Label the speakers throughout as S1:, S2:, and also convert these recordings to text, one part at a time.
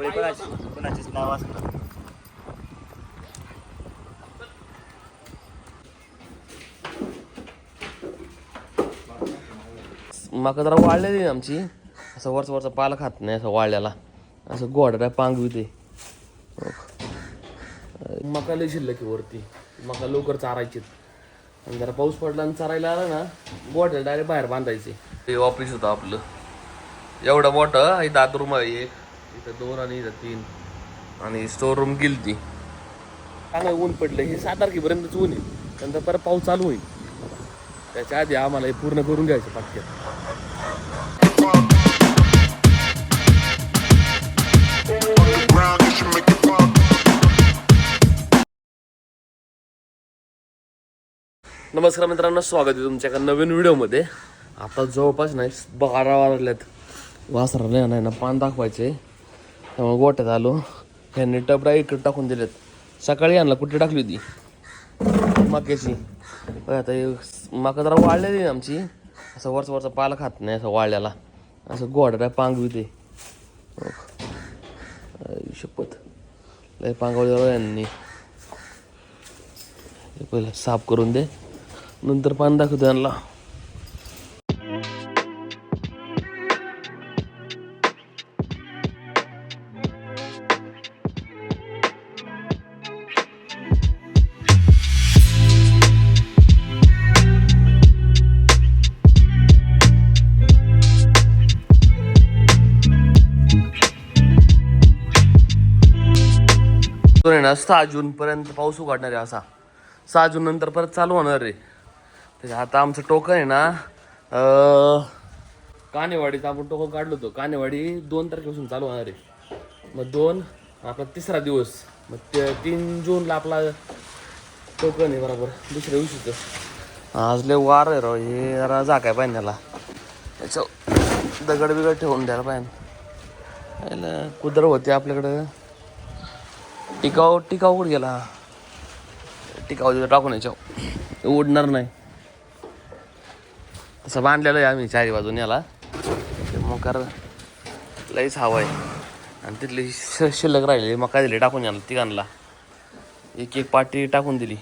S1: सावळी कोणाची? कोणाचीच नाव असणार.
S2: माका जरा वाळलेली आमची. असं वरचा वरचा पाला खात नाही असं वाळल्याला. असं गोडऱ्या पांगवी ते मका लय शिल्लक वरती. मका लवकर चारायचे आणि जरा पाऊस पडला आणि चारायला आला ना गोड्या डायरेक्ट बाहेर बांधायचे. ते ऑफिस होतं आपलं. एवढं मोठं इथं आत रूम आहे. एक इथं दोन आणि इथं तीन. आणि स्टोर रूम गेली ती चांगलं ऊन पडलं. हे सात तारखेपर्यंतच ऊन आहे. नंतर परत पाऊस चालू होईल. त्याच्या आधी आम्हाला हे पूर्ण करून घ्यायचं पटक्यात
S3: ground, you should make it pop.
S2: नमस्कार मित्रांनो स्वागत आहे तुमच्या एका नवीन व्हिडिओमध्ये. आता जवळपास नाही बारा वाजल्यात वासराला नाही ना पान दाखवायचे त्यामुळे गोट्यात आलो. ह्यांनी टबरा इकडे टाकून दिलेत सकाळी आणला कुठे टाकली होती? मक्याची. आता मका जरा वाळलेली आमची. असं वरचा वरचा पाला खात नाही असं वाळल्याला. असं गोडऱ्या पांगवी ते. शपथ. लय पांगवल्यावर यांनी. पहिलं साफ करून दे. नंतर पाणी दाखवतो यांना. ना सहा जूनपर्यंत पाऊस उघडणार आहे असा. सहा जून नंतर परत चालू होणार आहे. त्याच्या आता आमचं टोकन आहे ना कानेवाडीचं आपण टोकन काढलो होतो. कानेवाडी दोन तारखेपासून चालू होणार आहे. मग दोन आपला तिसरा दिवस. मग ते तीन जूनला आपला टोकन आहे बरोबर दुसऱ्या दिवशीचं. आज लय वार आहे राव हे जरा जागाय पाहिजे त्याला. याच्या दगड बिगड ठेवून द्यायला पाहिजे. कुदर होते आपल्याकडं. टिकाऊ टिकाव कुठं गेला? टिकाव टाकून याच्या उडणार नाही. तसं बांधलेलं आहे आम्ही चारी बाजून याला. मग मकार लईच हवा आहे. आणि तिथली श शिल्लक राहिली मका दिली टाकून याला तिघांना. एक एक पाटी टाकून दिली.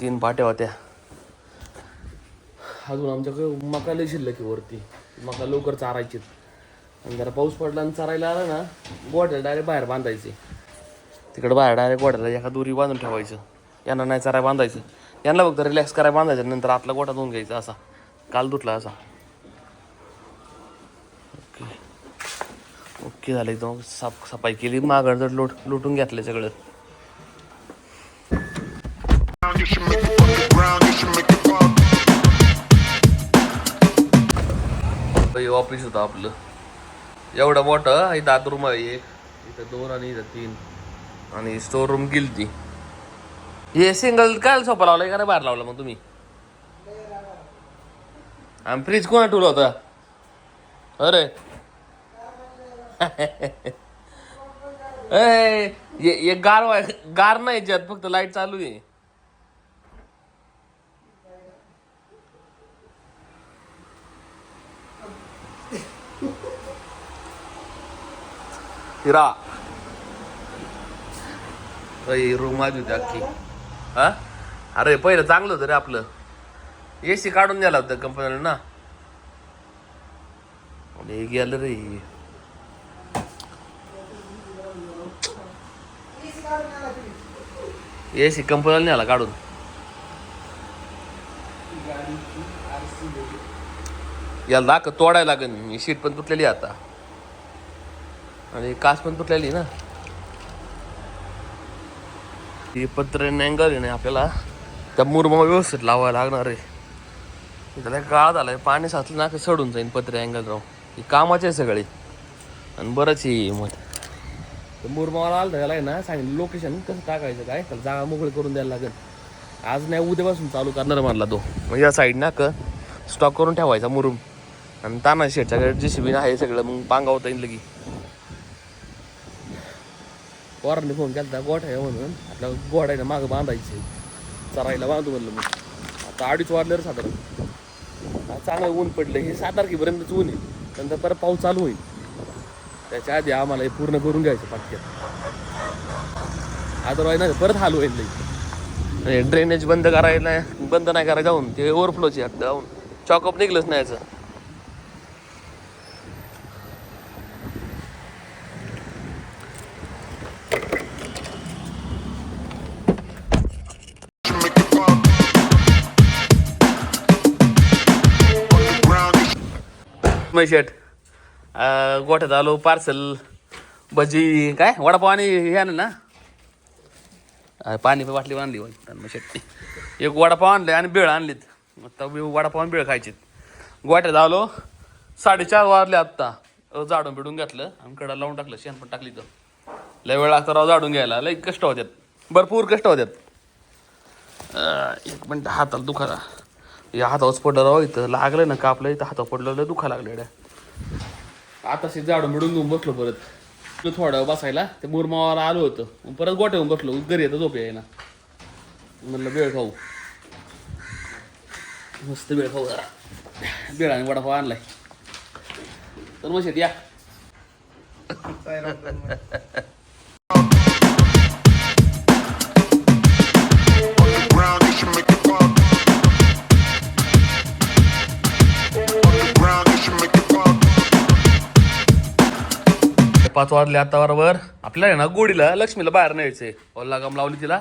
S2: तीन पाट्या होत्या. अजून आमच्याकडे मका लई शिल्लक आहे वरती. मका लवकर चारायचे आणि जरा पाऊस पडला आणि चारायला आला ना गोट्याला डायरेक्ट बाहेर बांधायचे. तिकडं बाहेर डायरेक्ट गोड्याला एका दोरी बांधून ठेवायचं. यांना नाही चाराय बांधायचं. यांना फक्त रिलॅक्स करायला बांधायचं नंतर आतला गोटा धुवून घ्यायचा असा. काल धुतला असा. ओके. ओके झालं एकदम साफ सफाई केली. मागड जर लोट लुटून घेतलं सगळं. ऑफिस होतं आपलं. एवढं मोठं इथं आत रूम आहे एक इथं दोन आणि इथं तीन. आणि स्टोर रूम गेली ती हे सिंगल काय सोपा लावलाय का रे? बाहेर लावला मग तुम्ही? आणि फ्रीज कोणा ठेवला होता? अरे. ए, ये- गार वाय- गार नाही याच्यात फक्त लाइट चालू आहे. हिरा. रूम आली होती अख्खी. हा? अरे पहिलं चांगलं होतं रे आपलं. ए सी काढून द्यायला होतं कंपनीला ना. हे गेलं रे. ए सी कंपनीला न्याला काढून. याला दाख तोडायला लागेल ही शीट पण तुटलेली आता. आणि कास पण तुटलेली ना. ही पत्र्याने अँगल आहे ना आपल्याला. त्या मुरमा व्यवस्थित लावायला लागणार आहे. त्याला गाळ झालाय. पाणी साचलं ना सडून जाईन पत्रे अँगल राहून ही कामाचे आहे सगळे. आणि बरंच ही मग. मुरमावाला आलं त्याला आहे ना सांगितलं लोकेशन कसं टाकायचं काय? त्याला जागा मोकळी करून द्यायला लागेल. आज नाही उद्यापासून चालू करणार म्हणला तो. मग या साईड ना क स्टॉक करून ठेवायचा मुरुम आणि ताना शेटच्याकडे जे सी आहे सगळं. मग पांगावता येईल लगी पोरांनी फोन केला गोठा आहे म्हणून. आपल्या गोठा आहे ना मागं बांधायचे. चरायला बांधू म्हणलं मग आता अडीच वाजले साधारण. चांगलं ऊन पडलं. हे सात तारखेपर्यंतच ऊन आहे. नंतर परत पाऊस चालू होईल. त्याच्या आधी आम्हाला हे पूर्ण करून घ्यायचं पाटक्यात अदरवाईज ना परत हाल होईल लई. ड्रेनेज बंद करायला बंद नाही करायचं जाऊन. ते ओव्हरफ्लोचे जाऊन. चॉकअप निघलंच नाही याचं.
S3: Should
S2: मै गोठ्यात आलो पार्सल भजी काय? वडापाव आणि हे आणलं ना? पाणी बाटली आणली मग शेट. एक वडापाव आणले आणि बेळ आणलीत. आता वडापाव आणि बेळ खायचीत. गोठ्यात आलो साडेचार वाजले आत्ता. जाडून झाडून बिडून घातलं आणि कडा लावून टाकलं शेण पण टाकली तर लय वेळ लागता राव झाडून घ्यायला लय कष्ट होत्यात. भरपूर कष्ट होत्यात. एक मिनटं हाताला दुखारा या हातावर पडलं राव इथं लागलं ना कापलं इथं हातावर पडलं दुखा लागलं इकडे आता शे झाडून मिळून घेऊन बसलो परत. थोडा बसायला ते मुरमावाला आलो होतं. मग परत गोट्या येऊन बसलो घरी येतं झोप ना म्हणलं वेळ खाऊ. मस्त वेळ खाऊ जरा. वेळ आणि वडापाव आणलाय. तर मग शेत या. पाच वाजले आता बरोबर. आपल्याला आहे ना गोडीला लक्ष्मीला बाहेर न्यायचंय. ओला गम लावली तिला.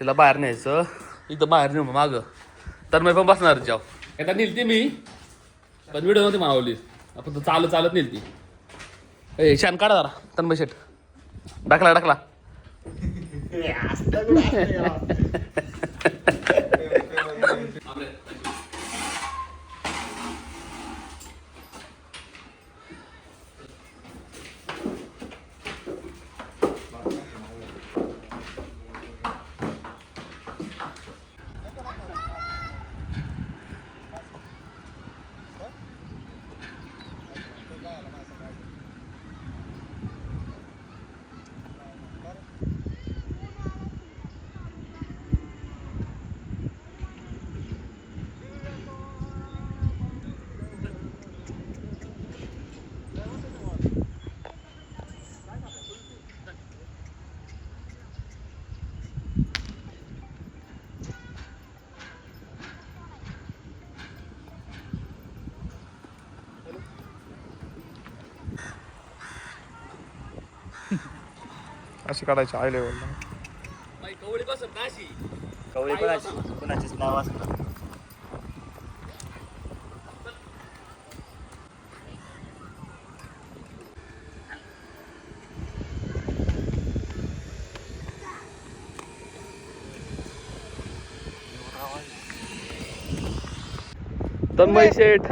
S2: तिला बाहेर न्यायचं. इथं बाहेर नेऊ मग मागं. तर मी पण बसणार जाव एकदा नेलती मी. पण व्हिडिओ नव्हती मावली आपण चालत चालत नेलती. ए शान काढा जरा. तन्मय शेट टाकला टाकला
S4: अशी काढायची आय लेवलला
S2: कवळी बसत ना अशी?
S1: कवळी कोणाची कोणाचीच नाव असणार
S2: तन्मय शेठ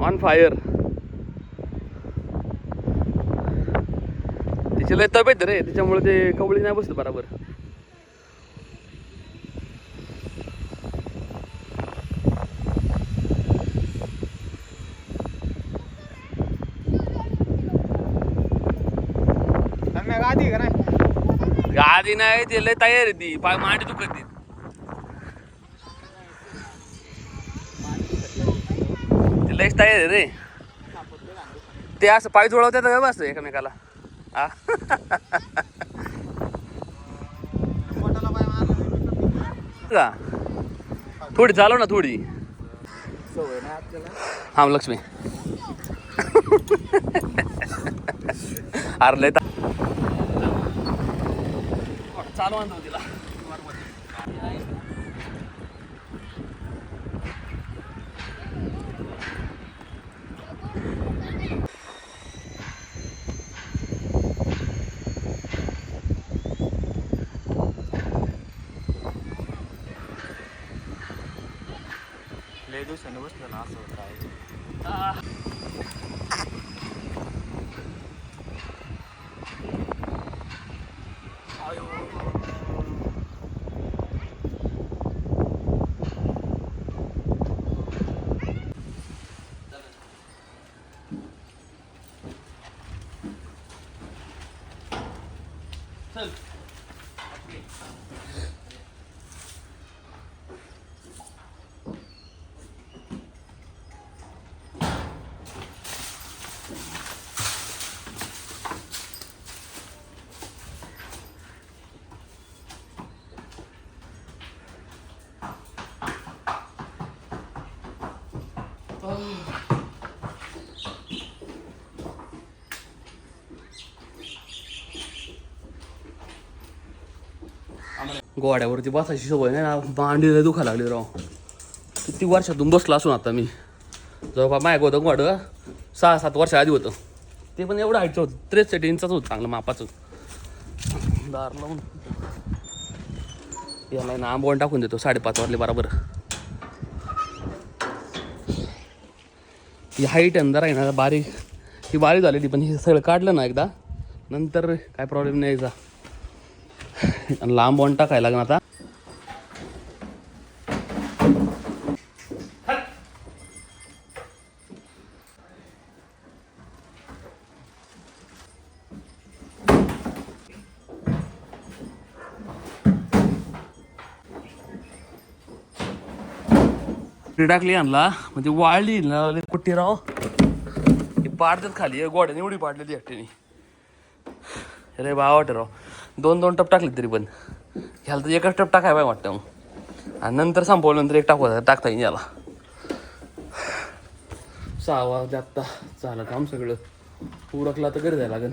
S2: ऑन फायर तिची लय तब्येत रे त्याच्यामुळे ते कवळी नाही बसत बरोबर.
S4: गादी का नाही?
S2: गादी नाही ते लय तयार आहे ती पाय मांडी दुखत ती. ती लयच तयार आहे रे. ते असं पाय जुळवतात का बस एकमेकाला? का थोडी चालव ना थोडी. हा लक्ष्मी. अरे लय चालू आणतो तिला
S1: लय दिवसानं बसलं ना असं होतं आहे
S2: गोड्यावरती बसायची सवय नाही ना. मांडी दुखा लागली राव. किती वर्षातून बसला असून आता मी. जवळपास माय होतं गोड. सहा सात वर्ष आधी होतं. ते पण एवढं हायचं होतं. त्रेसष्ट इंचाच होतं चांगलं मापाचं. दार लावून. याला ना आंबवण टाकून देतो. साडेपाच वाजले बरोबर. ही हाईट अंदर आहे ना बारीक. ही बारीक झालेली पण हे सगळं काढलं ना एकदा नंतर काय प्रॉब्लेम नाही यायचा लांब बॉन्ड टाकायला लागणार आता. टाकली आणला म्हणजे वाळली ना राव. ही पाडतात खाली गोड्याने एवढी पाडलेली एकट्याने. अरे बा वाटत राव. दोन दोन टप टाकले तरी पण. ह्याला तर एकच टप टाकाय बाय वाटतं मग. आणि नंतर संपवल्यानंतर एक टाकू टाकता येईल याला. सहा वाजले आत्ता झालं काम सगळं. उरकला तर घरी जायला लागेल.